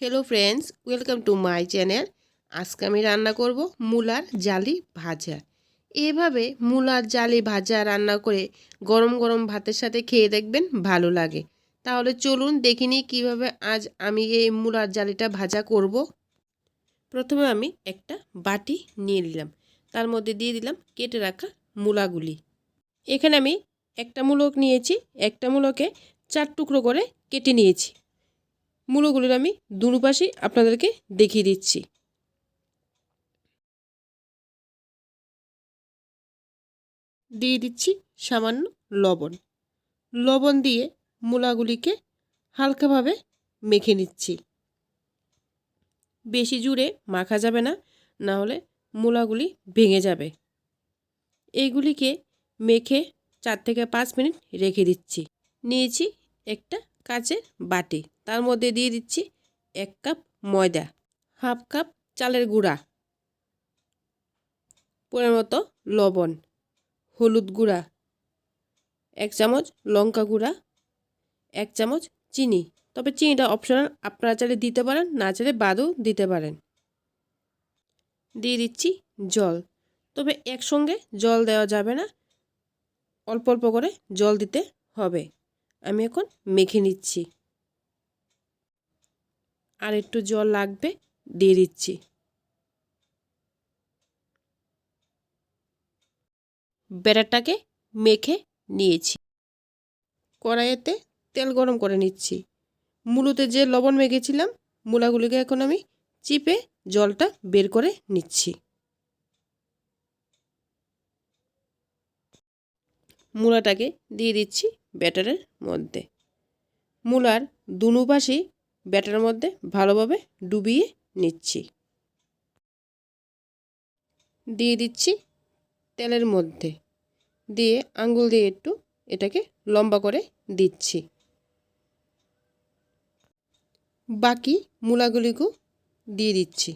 Hello friends welcome to my channel আজকে আমি রান্না করব মূলার জালি ভাজা। এভাবে মূলার জালি ভাজা রান্না করে গরম গরম ভাতের সাথে খেয়ে দেখবেন ভালো লাগে। তাহলে চলুন দেখিনি কীভাবে আজ আমি এই মূলার জালিটা ভাজা করব। প্রথমে আমি একটা বাটি নিয়ে নিলাম। তার মধ্যে দিয়ে দিলাম কেটে রাখা মূলাগুলি। এখানে আমি একটা মূলক নিয়েছি, একটা মূলকে চার টুকরো করে কেটে নিয়েছি। মূলগুলোর আমি দুনো পাশেই আপনাদেরকে দেখিয়ে দিচ্ছি। দিয়ে দিচ্ছি সামান্য লবণ। লবণ দিয়ে মূলাগুলিকে হালকাভাবে মেখে নিচ্ছি। বেশি জুড়ে মাখা যাবে না না হলে মূলাগুলি ভেঙে যাবে। এইগুলিকে মেখে চার থেকে পাঁচ মিনিট রেখে দিচ্ছি। নিয়েছি একটা কাচের বাটি। তার মধ্যে দিয়ে দিচ্ছি এক কাপ ময়দা, হাফ কাপ চালের গুঁড়া পরের মতো লবণ, হলুদ গুঁড়া, এক চামচ লঙ্কা গুঁড়া, এক চামচ চিনি। তবে চিনিটা অপশনাল আপনারা চাইলে দিতে পারেন, না চাইলে বাদও দিতে পারেন। দিয়ে দিচ্ছি জল। তবে একসঙ্গে জল দেওয়া যাবে না, অল্প অল্প করে জল দিতে হবে। আমি এখন মেখে নিচ্ছি। আর একটু জল লাগবে, দিয়ে দিচ্ছি। ব্যাটারটাকে মেখে নিয়েছি। কড়াইয়েতে তেল গরম করে নিচ্ছি। মূলোতে যে লবণ মেখেছিলাম, মূলাগুলিকে এখন আমি চিপে জলটা বের করে নিচ্ছি। মূলাটাকে দিয়ে দিচ্ছি ব্যাটারের মধ্যে। মূলার দুনো পাশেই ব্যাটারের মধ্যে ভালোভাবে ডুবিয়ে নিচ্ছি। দিয়ে দিচ্ছি তেলের মধ্যে। দিয়ে আঙ্গুল দিয়ে একটু এটাকে লম্বা করে দিচ্ছি। বাকি মূলাগুলিকেও দিয়ে দিচ্ছি।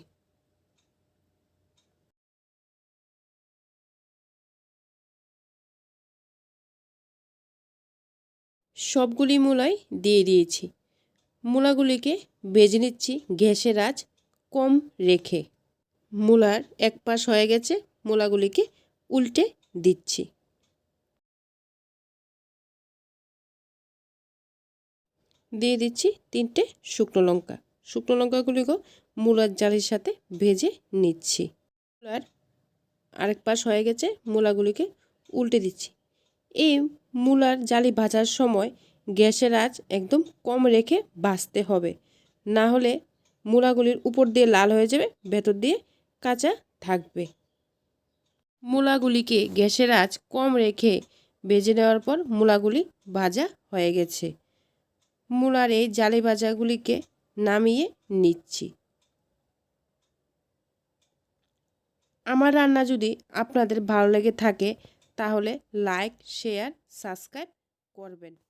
সবগুলি মূলাই দিয়ে দিয়েছি। মূলাগুলিকে ভেজে নিচ্ছি গ্যাসের আঁচ কম রেখে। মূলার এক পাশ হয়ে গেছে, মূলাগুলিকে উল্টে দিচ্ছি। দিয়ে দিচ্ছি তিনটে শুকনো লঙ্কা। শুকনো লঙ্কাগুলিকেও মূলার জালের সাথে ভেজে নিচ্ছি। মূলার আরেক পাশ হয়ে গেছে, মূলাগুলিকে উল্টে দিচ্ছি। এই মূলার জালি ভাজার সময় গ্যাসের আঁচ একদম কম রেখে ভাজতে হবে। না হলে মূলাগুলির উপর দিয়ে লাল হয়ে যাবে, ভেতর দিয়ে কাঁচা থাকবে। মূলাগুলিকে গ্যাসের আঁচ কম রেখে ভেজে নেওয়ার পর মূলাগুলি ভাজা হয়ে গেছে। মূলার এই জালি ভাজাগুলিকে নামিয়ে নিচ্ছি। আমার রান্না যদি আপনাদের ভালো লেগে থাকে, তাহলে লাইক, শেয়ার, সাবস্ক্রাইব করবেন।